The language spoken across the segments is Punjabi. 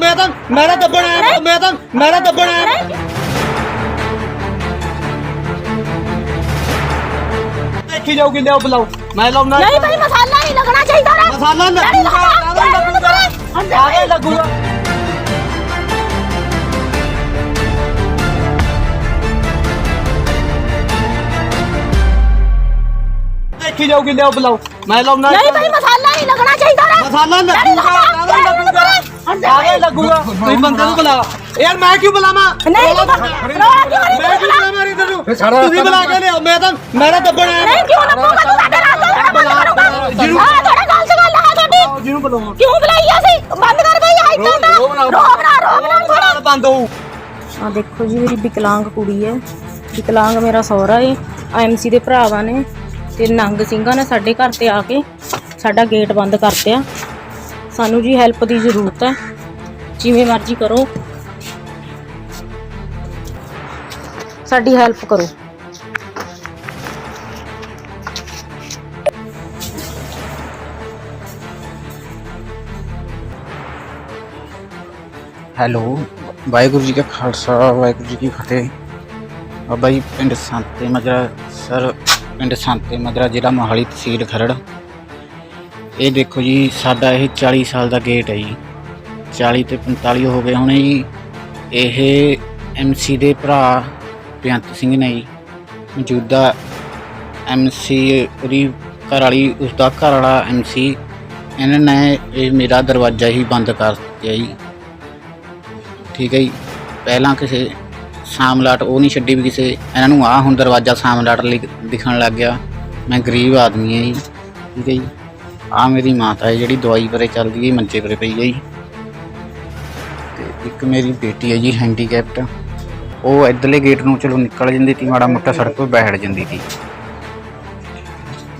ਮੈਂ ਤਾਂ ਮੈਂ ਤਾਂ ਦੱਬਣ ਆਇਆ ਮੈਂ ਤਾਂ ਮੈਂ ਤਾਂ ਦੱਬਣ ਆਇਆ ਦੇਖੀ ਜਾਊਗੀ ਲਿਆਓ ਬੁਲਾਓ। ਮੈਂ ਲਾਉਣਾ ਨਹੀਂ ਭਾਈ ਮਸਾਲਾ ਨਹੀਂ ਲੱਗਣਾ ਚਾਹੀਦਾ ਨਾ। ਮਸਾਲਾ ਨਹੀਂ ਲੱਗੂਗਾ ਕਾਹਦਾ ਲੱਗੂਗਾ। ਦੇਖੀ ਜਾਊਗੀ ਲਿਆਓ ਬੁਲਾਓ। ਮੈਂ ਲਾਉਣਾ ਨਹੀਂ ਭਾਈ ਮਸਾਲਾ ਨਹੀਂ ਲੱਗਣਾ ਚਾਹੀਦਾ ਨਾ। ਮਸਾਲਾ ਲੱਗੂਗਾ ਕਾਹਦਾ ਲੱਗੂਗਾ। ਤੁਸੀਂ ਬੰਦੇ ਨੂੰ ਬੁਲਾ ਯਾਰ ਮੈਂ ਕਿਉਂ ਬੁਲਾਵਾਂ? ਨਹੀਂ ਰੌਲਾ- ਰੌਲਾ ਕਿਉਂ ਨਹੀਂ ਮੈਂ ਕਿਉਂ ਬੁਲਾਵਾਂ? ਰੀ ਤੈਨੂੰ ਤੁਸੀਂ ਬੁਲਾ ਕੇ ਲਿਆਓ। ਮੈਂ ਤਾਂ ਮੈਂ ਤਾਂ ਦੱਬਣ ਆਇਆ। ਨਹੀਂ ਕਿਉਂ ਲੱਭੂਗਾ ਤੂੰ ਸਾਡੇ ਨਾਲ ਤੋਂ ਬੰਦ ਕਰੂਗਾ। ਜਿਹਨੂੰ- ਹਾਂ ਤੁਹਾਡਾ ਗੱਲ ਤੇ ਗੱਲ ਹੈ ਤੁਹਾਡੀ। ਜਿਹਨੂੰ ਬੁਲਾਵਾਂ ਕਿਉਂ ਬੁਲਾਈ ਅਸੀਂ? ਬੰਦ ਕਰ ਬਈ ਹਾਈ ਤਾਂ ਰੋਕ ਨਾ ਰੋਕ ਨਾ ਥੋੜਾ ਬੰਦ ਹੋਊ। ਆ ਦੇਖੋ ਜੀ ਮੇਰੀ ਵਿਕਲਾਂਗ ਕੁੜੀ ਹੈ। ਵਿਕਲਾਂਗ ਮੇਰਾ ਸਹੁਰਾ ਏ। ਐਮਸੀ ਦੇ ਭਰਾਵਾਂ ਨੇ ਤੇ ਨੰਗ ਸਿੰਘਾਂ ਨੇ ਸਾਡੇ ਘਰ ਤੇ ਆ ਕੇ ਸਾਡਾ ਗੇਟ ਬੰਦ ਕਰਤਿਆ। ਸਾਨੂੰ ਜੀ ਹੈਲਪ ਦੀ ਜ਼ਰੂਰਤ ਹੈ। ਜਿਵੇਂ ਮਰਜ਼ੀ ਕਰੋ। ਸਾਡੀ ਹੈਲਪ ਕਰੋ। ਹੈਲੋ, ਵਾਹਿਗੁਰੂ ਜੀ ਕਾ ਖਾਲਸਾ, ਵਾਹਿਗੁਰੂ ਜੀ ਕੀ ਫਤਿਹ। ਬਾਬਾ ਜੀ, ਪਿੰਡ ਸੰਤੇ ਮਜਰਾ ਸਰ, ਪਿੰਡ ਸੰਤੇ ਮਜਰਾ ਜ਼ਿਲ੍ਹਾ ਮੋਹਾਲੀ ਤਹਿਸੀਲ ਖਰੜ। ਇਹ ਦੇਖੋ ਜੀ, ਸਾਡਾ ਇਹ 40 ਸਾਲ ਦਾ ਗੇਟ ਹੈ ਜੀ। 40 ਤੇ 45 ਹੋ ਗਏ ਹੋਣੇ ਜੀ। ਇਹ ਐਮਸੀ ਦੇ ਭਰਾ ਬੇਅੰਤ ਸਿੰਘ ਨੇ ਜੀ। ਮੌਜੂਦਾ ਐਮਸੀ ਉਹਦੀ ਘਰ ਵਾਲੀ, ਉਸਦਾ ਘਰ ਵਾਲਾ ਐਮਸੀ ਇਹਨਾਂ ਨੇ ਇਹ ਮੇਰਾ ਦਰਵਾਜ਼ਾ ਹੀ ਬੰਦ ਕਰ ਦਿੱਤਾ ਜੀ। ਠੀਕ ਹੈ ਜੀ। ਪਹਿਲਾਂ ਕਿਸੇ ਸਾਮਲਾਟ ਉਹ ਨਹੀਂ ਛੱਡੀ ਵੀ ਕਿਸੇ, ਇਹਨਾਂ ਨੂੰ ਆ ਹੁਣ ਦਰਵਾਜ਼ਾ ਸਾਮਲਾਟ ਲਈ ਦਿਖਣ ਲੱਗ ਗਿਆ। ਮੈਂ ਗਰੀਬ ਆਦਮੀ ਹਾਂ ਜੀ। ਠੀਕ ਹੈ ਜੀ। ਆ ਮੇਰੀ ਮਾਤਾ ਹੈ ਜਿਹੜੀ ਦਵਾਈ ਪਰੇ ਚੱਲਦੀ ਹੈ, ਮੰਜੇ ਪਰੇ ਪਈ ਹੈ ਜੀ। ਇੱਕ ਮੇਰੀ ਬੇਟੀ ਹੈ ਜੀ ਹੈਂਡੀਕੈਪਟ ਉਹ ਇੱਧਰਲੇ ਗੇਟ ਨੂੰ ਚਲੋ ਨਿਕਲ ਜਾਂਦੀ ਤੀ ਮਾੜਾ ਮੋਟਾ ਸੜਕ 'ਤੇ ਬੈਠ ਜਾਂਦੀ ਤੀ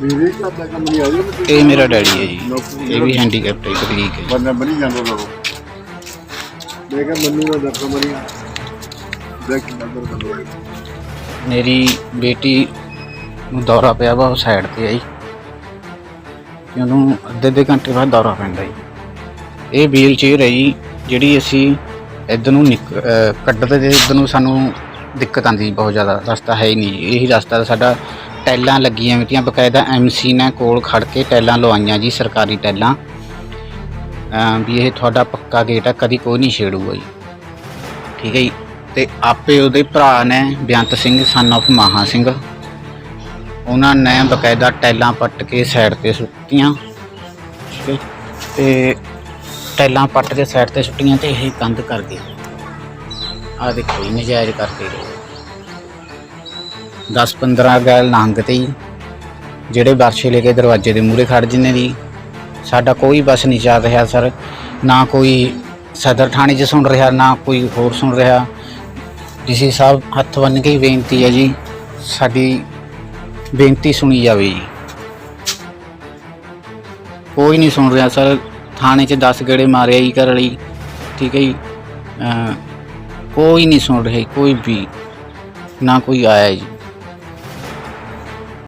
ਦਾ ਕੰਮ ਨਹੀਂ ਇਹ ਮੇਰਾ ਡੈਡੀ ਹੈ ਜੀ। ਇਹ ਵੀ ਹੈਂਡੀਕੈਪਟ ਹੈ ਤਕਲੀਕ ਹੈ ਬੰਦਾ ਬਣੀ ਜਾਂਦਾ ਲੋਕ ਮੈਂ ਕਿਹਾ ਮੈਨੂੰ ਨਾ ਦੱਸੋ ਮਰੀ ਨੰਬਰ ਮੇਰੀ ਬੇਟੀ ਨੂੰ ਦੌਰਾ ਪਿਆ ਵਾ ਉਹ ਸਾਈਡ ਤੇ ਆਈ। ਉਹਨੂੰ ਅੱਧੇ ਅੱਧੇ ਘੰਟੇ ਬਾਅਦ ਦੌਰਾ ਪੈਂਦਾ ਜੀ। ਇਹ ਵੀਲ ਚੇਅਰ ਹੈ ਜੀ ਜਿਹੜੀ ਅਸੀਂ ਇੱਧਰ ਨੂੰ ਨਿਕ- ਅਹ ਕੱਢਦੇ ਤੇ ਇੱਧਰ ਨੂੰ ਸਾਨੂੰ ਦਿੱਕਤ ਆਉਂਦੀ ਬਹੁਤ ਜ਼ਿਆਦਾ, ਰਸਤਾ ਹੈ ਹੀ ਨਹੀਂ। ਇਹੀ ਰਸਤਾ ਤਾਂ ਸਾਡਾ ਟੈਲਾਂ ਲੱਗੀਆਂ ਮਿੱਤੀਆਂ ਬਕਾਇਦਾ ਐਮਸੀ ਨੇ ਕੋਲ ਖੜ ਕੇ ਟੈਲਾਂ ਲਵਾਈਆਂ ਜੀ, ਸਰਕਾਰੀ ਟੈਲਾਂ। ਅਹ ਵੀ ਇਹ ਤੁਹਾਡਾ ਪੱਕਾ ਗੇਟ ਆ, ਕਦੀ ਕੋਈ ਨਹੀਂ ਛੇੜੂਗਾ ਜੀ। ਠੀਕ ਹੈ ਜੀ। ਤੇ ਆਪੇ ਉਹਦੇ ਭਰਾ ਨੇ ਬੇਅੰਤ ਸਿੰਘ ਸਨ of ਮਹਾ ਸਿੰਘ, ਉਹਨਾਂ ਨੇ ਬਕਾਇਦਾ ਟੈਲਾਂ ਪੱਟ ਕੇ ਸਾਈਡ ਤੇ ਸੁੱਟੀਆਂ ਠੀਕ ਹੈ ਤੇ ਟੈਲਾਂ ਪੱਟ ਕੇ ਸਾਈਡ ਤੇ ਸੁੱਟੀਆਂ ਤੇ ਇਹ ਕੰਧ ਕਰ ਗਏ ਆ ਦੇਖੋ ਜੀ ਨਜਾਇਜ਼ ਕਰਕੇ 10 15 ਗੈਲ ਨੰਗ ਤੇ ਹੀ ਜਿਹੜੇ ਵਰਸ਼ੇ ਲੈ ਕੇ ਦਰਵਾਜ਼ੇ ਦੇ ਮੂਹਰੇ ਖੜ ਜਿੰਨੇ ਦੀ, ਸਾਡਾ ਕੋਈ ਬਸ ਨਹੀਂ ਚੱਲ ਰਿਹਾ, ਸਰ। ਨਾ ਕੋਈ ਸਦਰ ਥਾਣੇ 'ਚ ਸੁਣ ਰਿਹਾ, ਨਾ ਕੋਈ ਹੋਰ ਸੁਣ ਰਿਹਾ। ਡੀਸੀ ਸਾਹਿਬ ਹੱਥ ਬੰਨ ਕੇ ਹੀ ਬੇਨਤੀ ਹੈ ਜੀ, ਸਾਡੀ ਬੇਨਤੀ ਸੁਣੀ ਜਾਵੇ ਜੀ। ਕੋਈ ਨਹੀਂ ਸੁਣ ਰਿਹਾ, ਸਰ। ਥਾਣੇ 'ਚ 10 ਗੇੜੇ ਮਾਰਿਆ ਜੀ ਘਰ ਲਈ ਠੀਕ ਹੈ ਜੀ। ਕੋਈ ਨਹੀਂ ਸੁਣ ਰਿਹਾ, ਕੋਈ ਵੀ, ਨਾ ਕੋਈ ਆਇਆ ਜੀ।